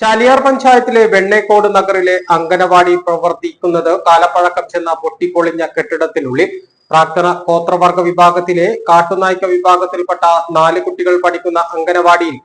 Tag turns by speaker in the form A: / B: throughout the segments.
A: ചാലിയാർ പഞ്ചായത്തിലെ വെണ്ണേക്കോട് നഗറിലെ അംഗനവാടി പ്രവർത്തിക്കുന്നത് കാലപ്പഴക്കം ചെന്ന പൊട്ടിപ്പൊളിഞ്ഞ കെട്ടിടത്തിനുള്ളിൽ പ്രാക്തന ഗോത്രവർഗ വിഭാഗത്തിലെ കാട്ടുനായ്ക്ക വിഭാഗത്തിൽപ്പെട്ട നാല് കുട്ടികൾ പഠിക്കുന്ന അംഗനവാടിയിൽ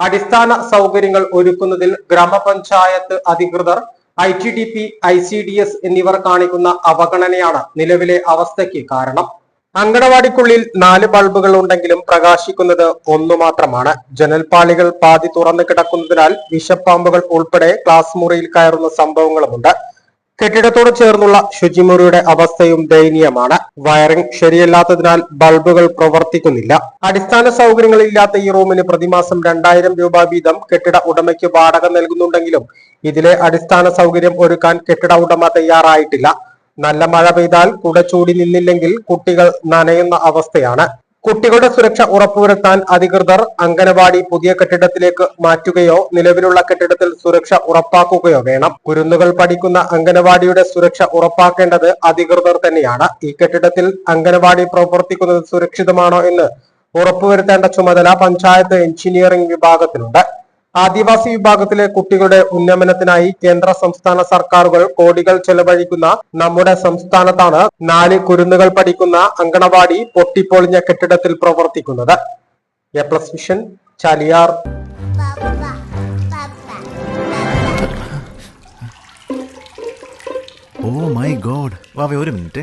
A: അടിസ്ഥാന സൗകര്യങ്ങൾ ഒരുക്കുന്നതിൽ ഗ്രാമപഞ്ചായത്ത് അധികൃതർ I T D P I C D S എന്നിവർ കാണിക്കുന്ന അവഗണനയാണ് നിലവിലെ അവസ്ഥയ്ക്ക് കാരണം. അങ്കണവാടിക്കുള്ളിൽ നാല് ബൾബുകൾ ഉണ്ടെങ്കിലും പ്രകാശിക്കുന്നത് ഒന്നു മാത്രമാണ്. ജനൽപാളികൾ പാതി തുറന്നു കിടക്കുന്നതിനാൽ വിഷപ്പാമ്പുകൾ ഉൾപ്പെടെ ക്ലാസ് മുറിയിൽ കയറുന്ന സംഭവങ്ങളുമുണ്ട്. കെട്ടിടത്തോട് ചേർന്നുള്ള ശുചിമുറിയുടെ അവസ്ഥയും ദയനീയമാണ്. വയറിംഗ് ശരിയല്ലാത്തതിനാൽ ബൾബുകൾ പ്രവർത്തിക്കുന്നില്ല. അടിസ്ഥാന സൗകര്യങ്ങളില്ലാത്ത ഈ റൂമിന് പ്രതിമാസം രണ്ടായിരം രൂപ വീതം കെട്ടിട ഉടമയ്ക്ക് വാടക നൽകുന്നുണ്ടെങ്കിലും ഇതിലെ അടിസ്ഥാന സൗകര്യം ഒരുക്കാൻ കെട്ടിട ഉടമ തയ്യാറായിട്ടില്ല. നല്ല മഴ പെയ്താൽ കുട ചൂടി നിന്നില്ലെങ്കിൽ കുട്ടികൾ നനയുന്ന അവസ്ഥയാണ്. കുട്ടികളുടെ സുരക്ഷ ഉറപ്പുവരുത്താൻ അധികൃതർ അംഗനവാടി പുതിയ കെട്ടിടത്തിലേക്ക് മാറ്റുകയോ നിലവിലുള്ള കെട്ടിടത്തിൽ സുരക്ഷ ഉറപ്പാക്കുകയോ വേണം. കുരുന്നുകൾ പഠിക്കുന്ന അംഗനവാടിയുടെ സുരക്ഷ ഉറപ്പാക്കേണ്ടത് അധികൃതർ തന്നെയാണ്. ഈ കെട്ടിടത്തിൽ അംഗനവാടി പ്രവർത്തിക്കുന്നത് സുരക്ഷിതമാണോ എന്ന് ഉറപ്പുവരുത്തേണ്ട ചുമതല പഞ്ചായത്ത് എഞ്ചിനീയറിംഗ് വിഭാഗത്തിനുണ്ട്. ആദിവാസി വിഭാഗത്തിലെ കുട്ടികളുടെ ഉന്നമനത്തിനായി കേന്ദ്ര സംസ്ഥാന സർക്കാരുകൾ കോടികൾ ചെലവഴിക്കുന്ന നമ്മുടെ സംസ്ഥാനത്താണ് നാല് കുരുന്നുകൾ പഠിക്കുന്ന അങ്കണവാടി പൊട്ടിപ്പൊളിഞ്ഞ കെട്ടിടത്തിൽ പ്രവർത്തിക്കുന്നത്. A plus mission Chaliyar.
B: Oh my God. വാവേ ഒരു minute.